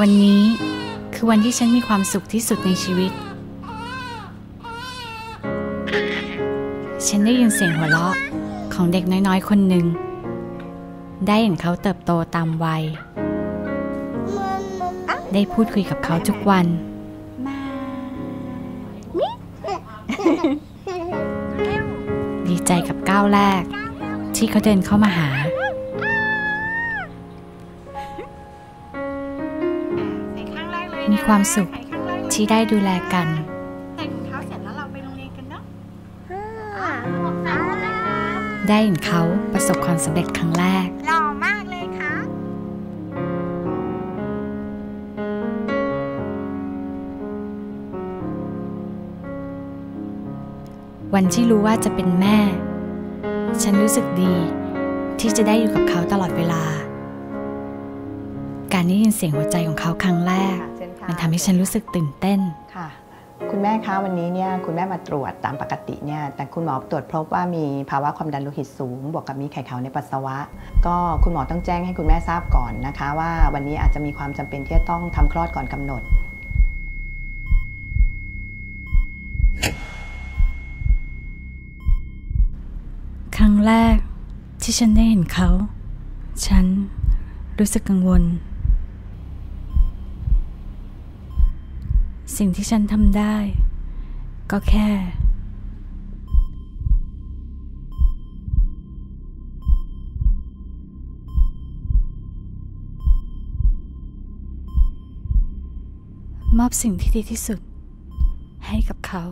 วันนี้คือวันที่ฉันมีความสุขที่สุดในชีวิต ฉันได้ยินเสียงหัวเราะของเด็กน้อยๆ คนหนึ่ง ได้เห็นเขาเติบโตตามวัย ได้พูดคุยกับเขาทุกวัน ดีใจกับก้าวแรก ที่เขาเดินเข้ามาหา มีความสุขใส่ข้างแรกเลยที่ได้ดูแลกันใส่ถุงเท้าเสร็จแล้วเราไปโรงเรียนกันเนาะได้เห็นเขาประสบความสำเร็จครั้งแรก หล่อมากเลยค่ะ วันที่รู้ว่าจะเป็นแม่ ฉันรู้สึกดีที่จะได้อยู่กับเขาตลอดเวลา การได้ยินเสียงหัวใจของเขาครั้งแรกค่ะเชิญค่ะมันทำให้ฉันรู้สึกตื่นเต้นค่ะ คุณแม่คะวันนี้เนี่ยคุณแม่มาตรวจตามปกติเนี่ยแต่คุณหมอตรวจพบว่ามีภาวะความดันโลหิตสูง บวกกับมีไขขาวในปัสสาวะ ก็คุณหมอต้องแจ้งให้คุณแม่ทราบก่อนนะคะ ว่าวันนี้อาจจะมีความจำเป็นที่จะต้องทำคลอดก่อนกำหนดครั้งแรกที่ฉันได้เห็นเขา ฉันรู้สึกกังวล สิ่งที่ฉันทำได้ ก็แค่ มอบสิ่งที่ดีที่สุด ให้กับเขา